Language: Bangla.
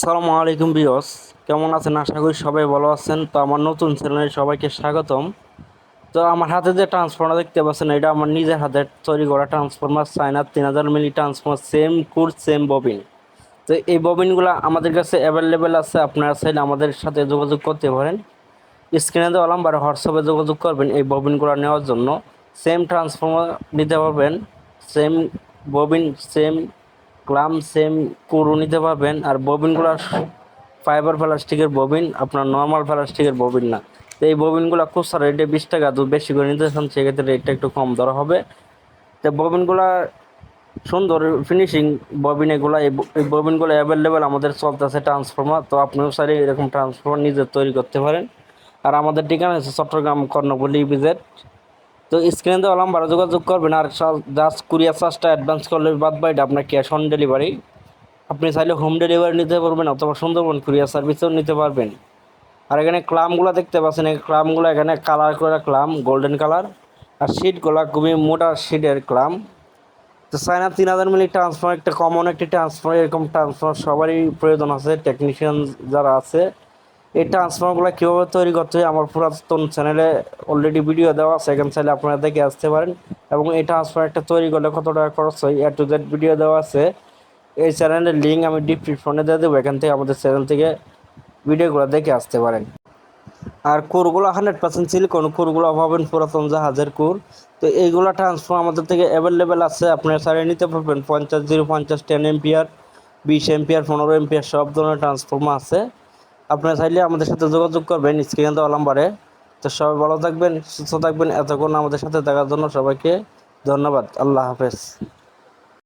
সালামু আলাইকুম বিয়স কেমন আছেন? আশা করি সবাই ভালো আছেন। তো আমার নতুন চ্যানেলে সবাইকে স্বাগতম। তো আমার হাতে যে ট্রান্সফর্মার দেখতে পাচ্ছেন, এটা আমার নিজের হাতে তৈরি করা ট্রান্সফর্মার চায়নার তিন হাজার milli transformer same core same bobbin তো এই ববিনগুলো আমাদের কাছে অ্যাভেলেবেল আছে। আপনারা চাইলে আমাদের সাথে যোগাযোগ করতে পারেন। স্ক্রিনে দেওয়া নাম্বার হোয়াটসঅ্যাপে যোগাযোগ করবেন এই ববিনগুলো নেওয়ার জন্য। সেম ট্রান্সফর্মার নিতে পারবেন। Same bobbin same ক্লাম same core নিতে পারবেন। আর ববিনগুলো ফাইবার প্লাস্টিকের ববিন আপনার নর্মাল প্লাস্টিকের ববিন না। তো এই ববিনগুলো খুচরা রেটে বিশ টাকা তো বেশি করে নিতে চান, সেক্ষেত্রে রেটটা একটু কম ধরা হবে। তো ববিনগুলো সুন্দর ফিনিশিং ববিন এগুলো, এই ববিনগুলো অ্যাভেলেবেল আমাদের চলতেছে ট্রান্সফর্মার তো আপনিও চাইলে এরকম ট্রান্সফর্মার নিজে তৈরি করতে পারেন। আর আমাদের ঠিকানা আছে চট্টগ্রাম কর্ণপল্লী বিজেট তো স্ক্রিনে দেওয়া নাম্বারে যোগাযোগ করবেন আর জাস্ট কুরিয়ার চার্জটা অ্যাডভান্স করলে বাদ বাইটা আপনার ক্যাশ অন ডেলিভারি আপনি চাইলে হোম ডেলিভারি নিতে পারবেন অথবা সুন্দরবন কুরিয়ার সার্ভিসেও নিতে পারবেন। আর এখানে ক্লামগুলো দেখতে পাচ্ছেন, এই ক্লামগুলো এখানে কালার করা ক্লাম গোল্ডেন কালার আর শিটগুলো খুবই মোটা শিটের ক্লাম তো চায়না তিন হাজার মিলি ট্রান্সফার একটা কমন একটি ট্রান্সফার এরকম ট্রান্সফার সবারই প্রয়োজন আছে। টেকনিশিয়ান যারা আছে এই ট্রান্সফারগুলো কীভাবে তৈরি করতে হয়, আমার পুরাতন চ্যানেলে অলরেডি ভিডিও দেওয়া আছে, এখানে চাইলে আপনারা দেখে আসতে পারেন। এবং এই ট্রান্সফার একটা তৈরি করলে কত টাকা খরচ হয় এ টু জেড ভিডিও দেওয়া আছে। এই চ্যানেলের লিঙ্ক আমি ডিসক্রিপশনে দিয়ে দেবো, এখান থেকে আমাদের চ্যানেল থেকে ভিডিওগুলো দেখে আসতে পারেন। আর কোরগুলো হান্ড্রেড পার্সেন্ট সিলিকন কোরগুলো পাবেন পুরাতন জাহাজের কোর। তো এইগুলো ট্রান্সফর্ম আমাদের থেকে অ্যাভেলেবেল আছে, আপনারা সারিয়ে নিতে পারবেন। পঞ্চাশ, জিরো পঞ্চাশ টেন এমপিআর বিশ এমপিআর পনেরো এমপিআর সব ধরনের ট্রান্সফর্মার আছে। আপনারা চাইলে আমাদের সাথে যোগাযোগ করবেন স্ক্রিনে দেওয়া নাম্বারে। তো সবাই ভালো থাকবেন, সুস্থ থাকবেন, এতক্ষণ আমাদের সাথে থাকার জন্য সবাইকে ধন্যবাদ। আল্লাহ হাফেজ।